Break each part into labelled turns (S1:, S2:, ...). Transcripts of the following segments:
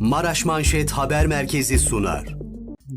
S1: Maraş Manşet Haber Merkezi sunar.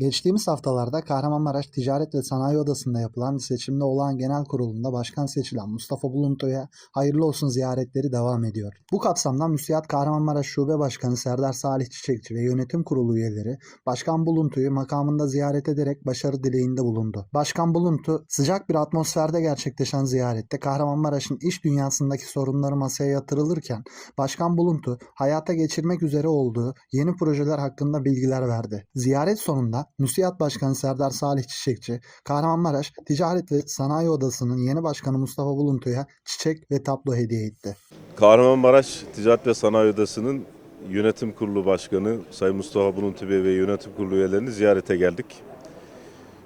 S2: Geçtiğimiz haftalarda Kahramanmaraş Ticaret ve Sanayi Odası'nda yapılan seçimde olan genel kurulunda başkan seçilen Mustafa Buluntu'ya hayırlı olsun ziyaretleri devam ediyor. Bu kapsamda Müsiyat Kahramanmaraş Şube Başkanı Serdar Salih Çiçekçi ve yönetim kurulu üyeleri Başkan Buluntu'yu makamında ziyaret ederek başarı dileğinde bulundu. Başkan Buluntu sıcak bir atmosferde gerçekleşen ziyarette Kahramanmaraş'ın iş dünyasındaki sorunları masaya yatırılırken Başkan Buluntu hayata geçirmek üzere olduğu yeni projeler hakkında bilgiler verdi. Ziyaret sonunda Müsiyat Başkanı Serdar Salih Çiçekçi, Kahramanmaraş Ticaret ve Sanayi Odası'nın yeni başkanı Mustafa Buluntu'ya çiçek ve tablo hediye etti.
S3: Kahramanmaraş Ticaret ve Sanayi Odası'nın yönetim kurulu başkanı Sayın Mustafa Buluntu Bey ve yönetim kurulu üyelerini ziyarete geldik.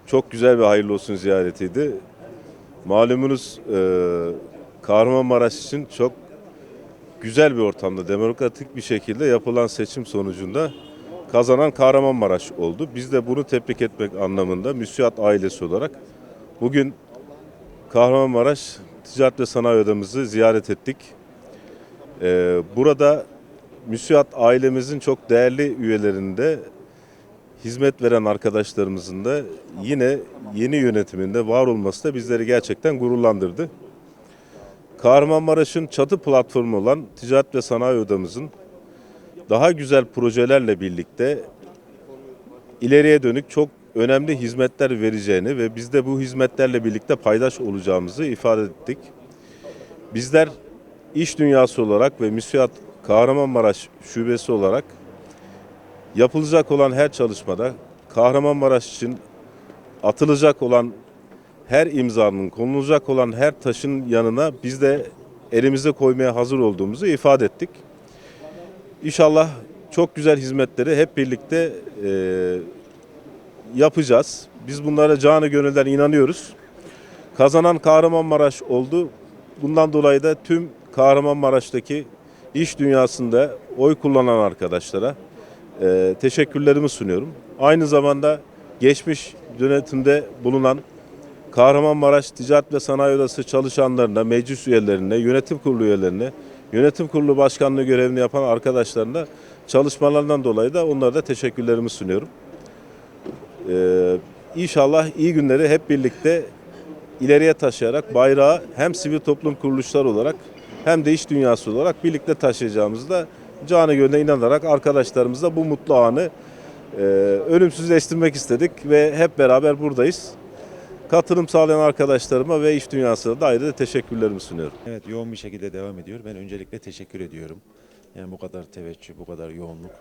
S3: Çok güzel bir hayırlı olsun ziyaretiydi. Malumunuz e, Kahramanmaraş için çok güzel bir ortamda, demokratik bir şekilde yapılan seçim sonucunda kazanan Kahramanmaraş oldu. Biz de bunu tebrik etmek anlamında Müsiyat ailesi olarak bugün Kahramanmaraş Ticaret ve Sanayi Odamızı ziyaret ettik. Ee, burada Müsiyat ailemizin çok değerli üyelerinde hizmet veren arkadaşlarımızın da yine yeni yönetiminde var olması da bizleri gerçekten gururlandırdı. Kahramanmaraş'ın çatı platformu olan Ticaret ve Sanayi Odamızın daha güzel projelerle birlikte ileriye dönük çok önemli hizmetler vereceğini ve biz de bu hizmetlerle birlikte paydaş olacağımızı ifade ettik. Bizler iş dünyası olarak ve Müsiyat Kahramanmaraş şubesi olarak yapılacak olan her çalışmada Kahramanmaraş için atılacak olan her imzanın, konulacak olan her taşın yanına biz de elimize koymaya hazır olduğumuzu ifade ettik. İnşallah çok güzel hizmetleri hep birlikte e, yapacağız. Biz bunlara canı gönülden inanıyoruz. Kazanan Kahramanmaraş oldu. Bundan dolayı da tüm Kahramanmaraş'taki iş dünyasında oy kullanan arkadaşlara e, teşekkürlerimi sunuyorum. Aynı zamanda geçmiş yönetimde bulunan Kahramanmaraş Ticaret ve Sanayi Odası çalışanlarına, meclis üyelerine, yönetim kurulu üyelerine, yönetim kurulu başkanlığı görevini yapan arkadaşlarına çalışmalarından dolayı da onlara da teşekkürlerimi sunuyorum. Ee, inşallah iyi günleri hep birlikte ileriye taşıyarak bayrağı hem sivil toplum kuruluşları olarak hem de iş dünyası olarak birlikte taşıyacağımızı da canı gönülden inanarak arkadaşlarımızla bu mutlu anı e, ölümsüzleştirmek istedik ve hep beraber buradayız. Katılım sağlayan arkadaşlarıma ve iş dünyasına da ayrıca teşekkürlerimi sunuyorum.
S4: Evet yoğun bir şekilde devam ediyor. Ben öncelikle teşekkür ediyorum. Yani bu kadar teveccüh, bu kadar yoğunluk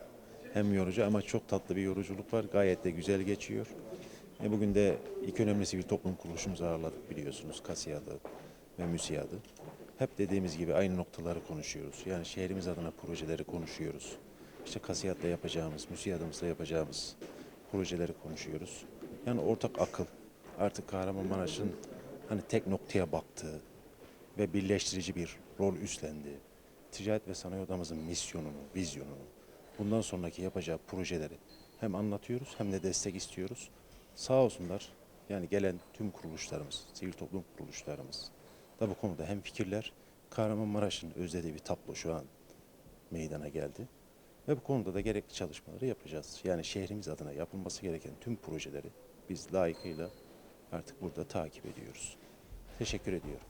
S4: hem yorucu ama çok tatlı bir yoruculuk var. Gayet de güzel geçiyor. E bugün de iki önemli sivil toplum kuruluşumuzu ağırladık biliyorsunuz. Kasiya'da ve MÜSİAD'ı. Hep dediğimiz gibi aynı noktaları konuşuyoruz. Yani şehrimiz adına projeleri konuşuyoruz. İşte Kasiyat'la yapacağımız, MÜSİAD'ımızla yapacağımız projeleri konuşuyoruz. Yani ortak akıl artık Kahramanmaraş'ın hani tek noktaya baktığı ve birleştirici bir rol üstlendi. Ticaret ve Sanayi Odamızın misyonunu, vizyonunu, bundan sonraki yapacağı projeleri hem anlatıyoruz hem de destek istiyoruz. Sağ olsunlar yani gelen tüm kuruluşlarımız, sivil toplum kuruluşlarımız da bu konuda hem fikirler, Kahramanmaraş'ın özlediği bir tablo şu an meydana geldi. Ve bu konuda da gerekli çalışmaları yapacağız. Yani şehrimiz adına yapılması gereken tüm projeleri biz layıkıyla artık burada takip ediyoruz. Teşekkür ediyorum.